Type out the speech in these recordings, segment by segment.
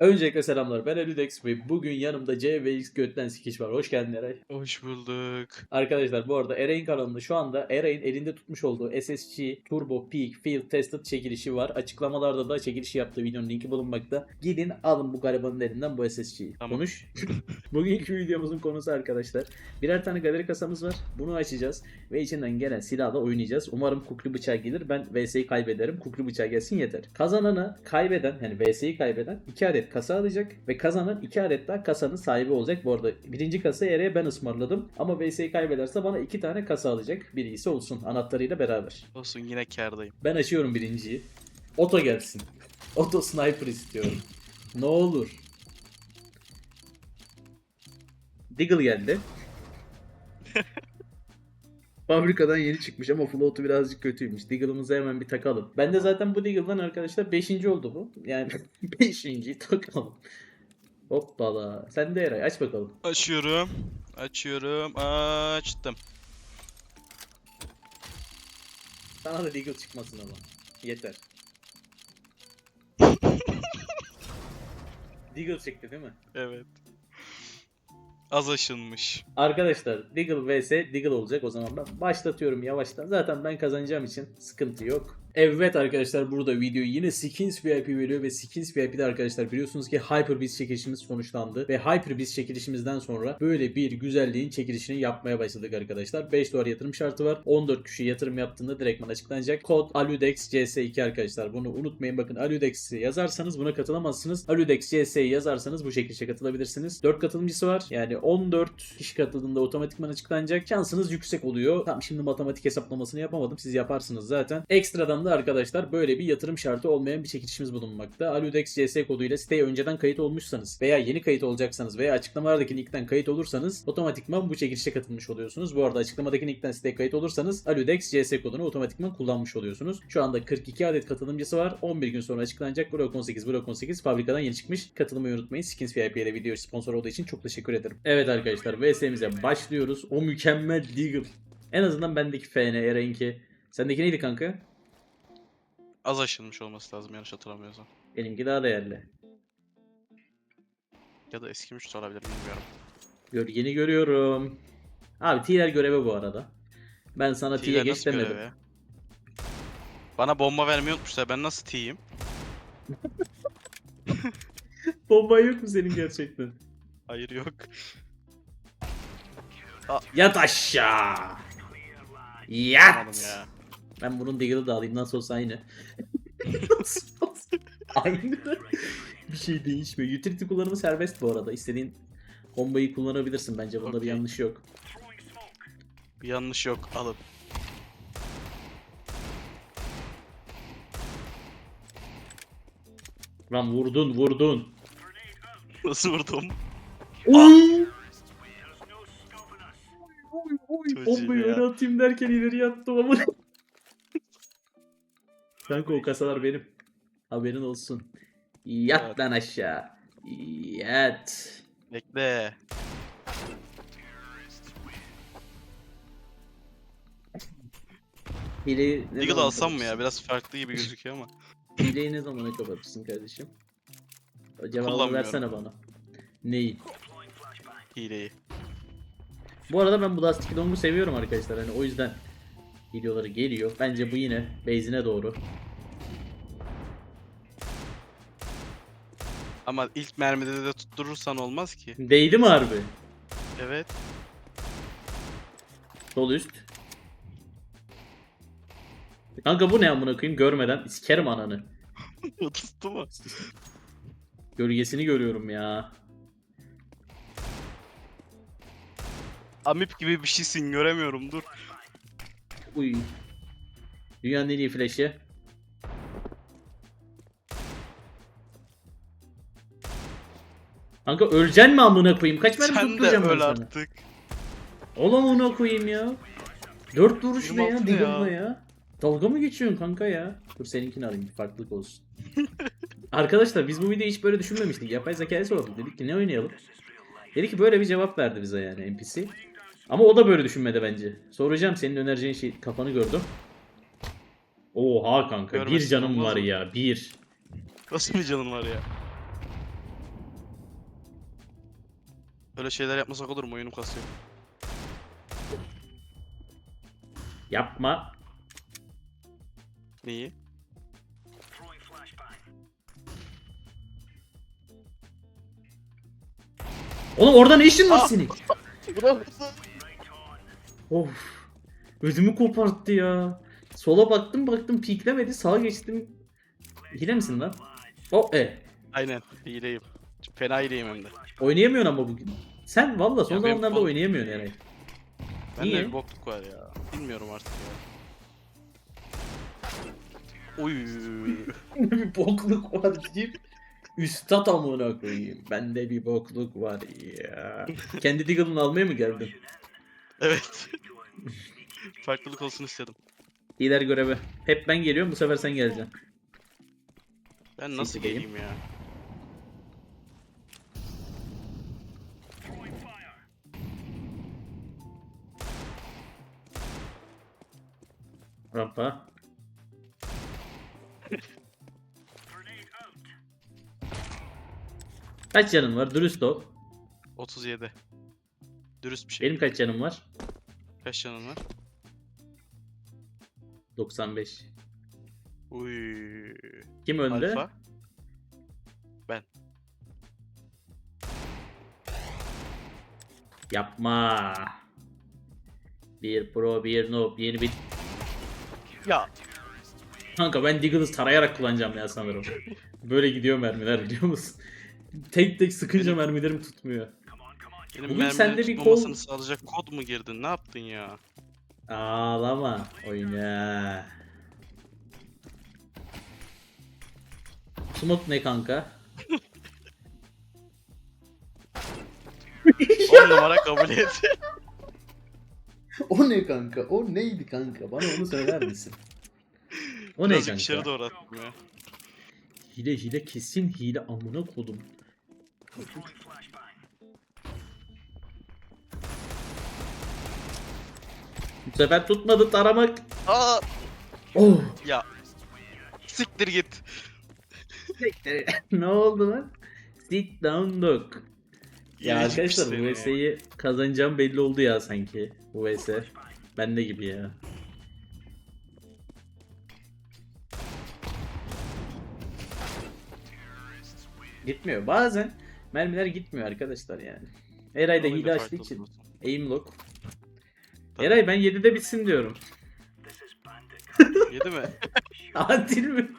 Öncelikle selamlar. Ben Elidex ve bugün yanımda C ve X götten sikiş var. Hoş geldin Eray. Hoş bulduk. Arkadaşlar bu arada Eray'in kanalında şu anda Eray'in elinde tutmuş olduğu SSG Turbo Peak Field Tested çekilişi var. Açıklamalarda da çekilişi yaptığı videonun linki bulunmakta. Gidin alın bu garibanın elinden bu SSG'yi. Tamam. Konuş. Bugünkü videomuzun konusu arkadaşlar. Birer tane galeri kasamız var. Bunu açacağız ve içinden gelen silahla oynayacağız. Umarım kuklu bıçağı gelir. Ben VS'yi kaybederim. Kuklu bıçağı gelsin yeter. Kazananı kaybeden yani VS'yi kaybeden 2 adet kasa alacak ve kazanan 2 adet daha kasanın sahibi olacak. Bu arada birinci kasayı Ere'ye ben ısmarladım. Ama VS'yi kaybederse bana 2 tane kasa alacak. Biri ise olsun anahtarıyla beraber. Olsun yine kârdayım. Ben açıyorum birinciyi. Oto gelsin. Oto sniper istiyorum. Ne olur. Deagle geldi. Fabrikadan yeni çıkmış ama float'u birazcık kötüymüş. Deagle'ımızı hemen bir takalım. Ben de zaten bu Deagle'dan arkadaşlar 5. oldu bu. Yani 5. takalım. Hoppala. Sen de Eray aç bakalım. Açıyorum. Açıyorum. Açtım. Sana da Deagle çıkmasın ama. Yeter. Deagle çıktı değil mi? Evet. Az aşınmış. Arkadaşlar Deagle vs Deagle olacak o zaman ben başlatıyorum yavaştan. Zaten ben kazanacağım için sıkıntı yok. Evet arkadaşlar burada video yine Skins VIP veriyor ve Skins VIP'de arkadaşlar biliyorsunuz ki Hyperbeast çekilişimiz sonuçlandı ve Hyperbeast çekilişimizden sonra böyle bir güzelliğin çekilişini yapmaya başladık arkadaşlar. 5 dolar yatırım şartı var. 14 kişi yatırım yaptığında direktman açıklanacak. Kod Aludex CS2 arkadaşlar. Bunu unutmayın bakın Aludex'i yazarsanız buna katılamazsınız. Aludex CS'yi yazarsanız bu çekilişe katılabilirsiniz. 4 katılımcısı var. Yani 14 kişi katıldığında otomatikman açıklanacak. Şansınız yüksek oluyor. Tamam şimdi matematik hesaplamasını yapamadım. Siz yaparsınız zaten. Ekstradan da arkadaşlar böyle bir yatırım şartı olmayan bir çekilişimiz bulunmakta. Aludex CS koduyla siteye önceden kayıt olmuşsanız veya yeni kayıt olacaksanız veya açıklamalardaki linkten kayıt olursanız otomatikman bu çekilişe katılmış oluyorsunuz. Bu arada açıklamadaki linkten siteye kayıt olursanız Aludex CS kodunu otomatikman kullanmış oluyorsunuz. Şu anda 42 adet katılımcısı var. 11 gün sonra açıklanacak. Blok 18, Blok 18 fabrikadan yeni çıkmış. Katılmayı unutmayın. Skins VIP ile video sponsor olduğu için çok teşekkür ederim. Evet arkadaşlar VS'mize başlıyoruz. O mükemmel Deagle. En azından bendeki FN, Eray'inki. Sendeki neydi kanka? Az aşınmış olması lazım yanlış hatırlamıyorsam. Benimki daha değerli. Ya da eskimiş de olabilir bilmiyorum. Gör, yeni görüyorum. Abi T'ler görevi bu arada. Ben sana T'ye geç demedim. Bana bomba vermeyi unutmuşlar. Ben nasıl T'yim? Bomba yok mu senin gerçekten? Hayır yok. Yat aşağı. Yat. ya. Ben bunun Deagle'ı da alayım. Nasıl olsa aynı. Nasıl olsa aynı. bir şey değişmiyor. Utility kullanımı serbest bu arada. İstediğin bombayı kullanabilirsin bence. Bunda bir Okey. yanlış yok. Bir yanlış yok. Alın. Lan vurdun vurdun. Nasıl vurdum? Oy! Çocuğum Bombayı ya. öne atayım derken ileri attım ama. Kanka o kasalar benim. Haberin olsun. Yat Evet. lan aşağı. Yat. Bekle. Hileyi ne Deagle zaman alsam mı ya? kapatırsın? Biraz farklı gibi gözüküyor ama. Hileyi ne zamana kapatırsın kardeşim? O Cevabını Kullanmıyorum. versene bana. Neyi? Hileyi. Bu arada ben bu Dusty Long'u seviyorum arkadaşlar. Hani o yüzden videoları geliyor. Bence bu yine base'ine doğru. Ama ilk mermide de tutturursan olmaz ki. Değdi mi harbi? Evet. Sol üst. Kanka bu ne amına koyayım görmeden sikerim ananı. Tuttu mu? Gölgesini görüyorum ya. Amip gibi bir şeysin göremiyorum dur. Uy. Dünyanın en iyi flash'i. Kanka öleceksin mi amına koyayım? Kaç mermi Sen de tutturacağım ben öl sana? artık. Oğlum amına koyayım ya. Dört vuruş ne ya? Yirmi altı Deagle'la ya. ya. Dalga mı geçiyorsun kanka ya? Dur seninkini alayım bir farklılık olsun. Arkadaşlar biz bu videoyu hiç böyle düşünmemiştik. Yapay zekaya sorduk. Dedik ki ne oynayalım? Dedi ki böyle bir cevap verdi bize yani NPC. Ama o da böyle düşünmedi bence. Soracağım senin önereceğin şey kafanı gördüm. Oha kanka bir Görmesin canım olmaz var ya bir. Nasıl bir canın var ya? Öyle şeyler yapmasak olur mu? Oyunum kasıyor. Yapma. Neyi? Oğlum orada ne işin var Ah! senin? Of. Ödümü koparttı ya. Sola baktım baktım piklemedi sağa geçtim. Hile misin lan? O e. Aynen. Hileyim. Fena hileyim hem de. Oynayamıyorsun ama bugün. Sen valla son Ya benim zamanlarda kol- oynayamıyorsun yani. Bende Niye? bir bokluk var ya. Bilmiyorum artık ya. Oy. bir bokluk var deyip üstad amına koyayım. Bende bir bokluk var ya. Kendi Deagle'ını almaya mı geldin? Evet. Farklılık olsun istedim. Lider görevi. Hep ben geliyorum bu sefer sen geleceksin. Ben nasıl Sikeyim. geleyim ya? Rampa. Kaç canın var? Dürüst ol. 37. Dürüst bir şey. Benim kaç canım var? Kaç canın var? 95. Uy. Kim önde? Alfa. Yapma. Bir pro, bir noob, yeni bir... Ya. Kanka ben Deagle'ı tarayarak kullanacağım ya sanırım. Böyle gidiyor mermiler biliyor musun? Tek tek sıkınca mermilerim tutmuyor. Benim Bugün mermilerin sende bir tutmamasını kol- sağlayacak kod mu girdin? Ne yaptın ya? Ağlama. Oyna. Smoke ne kanka? 10 numara kabul et. O ne kanka? O neydi kanka? Bana onu söyler misin? O ne Birazcık içeri kanka? doğru attım ya. Hile hile kesin hile amına kodum. Bu sefer tutmadı taramak. Aa Oh. ya. Siktir git. ne oldu lan? Sit down dog. Ya bir arkadaşlar bu ya. VS'yi kazanacağım belli oldu ya sanki. Bu VS. Bende gibi ya. Gitmiyor. Bazen mermiler gitmiyor arkadaşlar yani. Eray da Oyunda hile açtığı için. Aim lock. Eray ben 7'de bitsin diyorum. Yedi mi? Adil mi?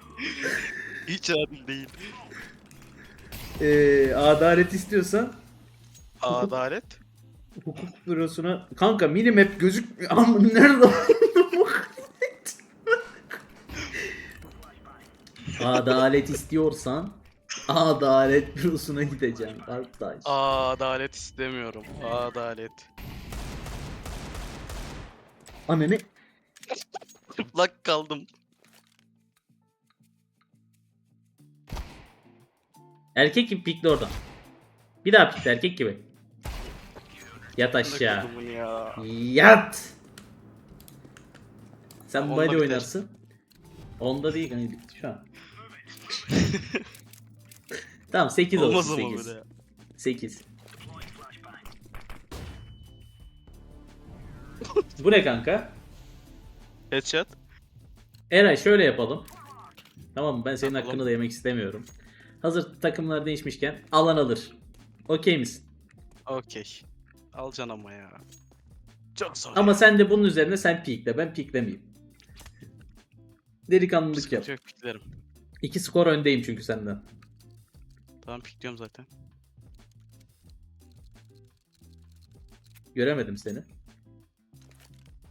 Hiç adil değil. Ee, adalet istiyorsan Adalet. hukuk bürosuna kanka minimap gözükmüyor ama nerede Adalet istiyorsan Adalet bürosuna gideceğim kardeş. Adalet istemiyorum. Adalet. Ananı Çıplak kaldım. erkek gibi pikle oradan. Bir daha pikle erkek gibi. Yat aşağı. Ya. Yat. Sen Onda body biter. oynarsın. Onda değil hani bitti şu an. tamam 8 Olmaz olsun ama 8. böyle. 8. Bu ne kanka? Headshot. Eray şöyle yapalım. Tamam mı? Ben senin Yapalım. hakkını da yemek istemiyorum. Hazır takımlar değişmişken alan alır. Okey misin? Okey. Alacaksın ama ya. Çok zor. Ama sen de bunun üzerine sen pikle. Ben piklemeyeyim. Delikanlılık yap. Sıkıntı yok piklerim. İki skor öndeyim çünkü senden. Tamam pikliyorum zaten. Göremedim seni.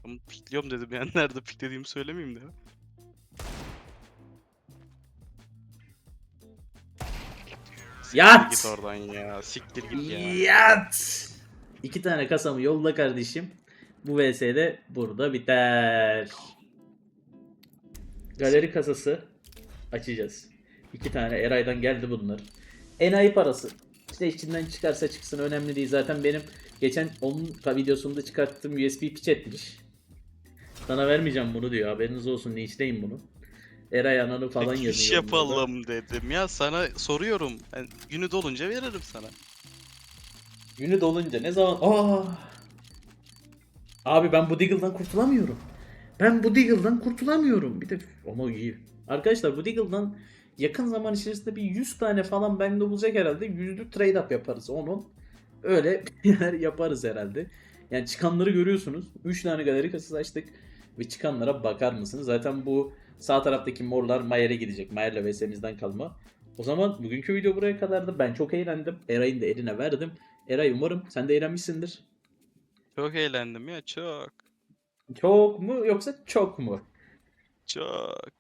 Ama pikliyorum dedim yani nerede piklediğimi söylemeyeyim de. Siktir Yat! Git oradan ya. Siktir git ya. Yat! İki tane kasamı yolla kardeşim. Bu VS'de burada biter. Galeri kasası açacağız. İki tane Eray'dan geldi bunlar. Enayi parası. İşte içinden çıkarsa çıksın önemli değil. Zaten benim geçen onun videosunda çıkarttığım USB piç etmiş. Sana vermeyeceğim bunu diyor. Haberiniz olsun. Linçleyin bunu. Eray ananı falan Peki, yazıyor. iş yapalım dedim ya sana soruyorum. Ben günü dolunca veririm sana. Günü dolunca ne zaman... Aa! Abi ben bu Deagle'dan kurtulamıyorum. Ben bu Deagle'dan kurtulamıyorum. Bir de ama iyi. Arkadaşlar bu Deagle'dan yakın zaman içerisinde bir 100 tane falan bende olacak herhalde. Yüzlü trade up yaparız onun. Öyle yaparız herhalde. Yani çıkanları görüyorsunuz. 3 tane galeri kasası açtık. Ve çıkanlara bakar mısınız? Zaten bu sağ taraftaki morlar Mayer'e gidecek. Mayer'le VS'mizden kalma. O zaman bugünkü video buraya kadardı. Ben çok eğlendim. Eray'ın da eline verdim. Eray umarım sen de eğlenmişsindir. Çok eğlendim ya çok. Çok mu yoksa çok mu? Çok.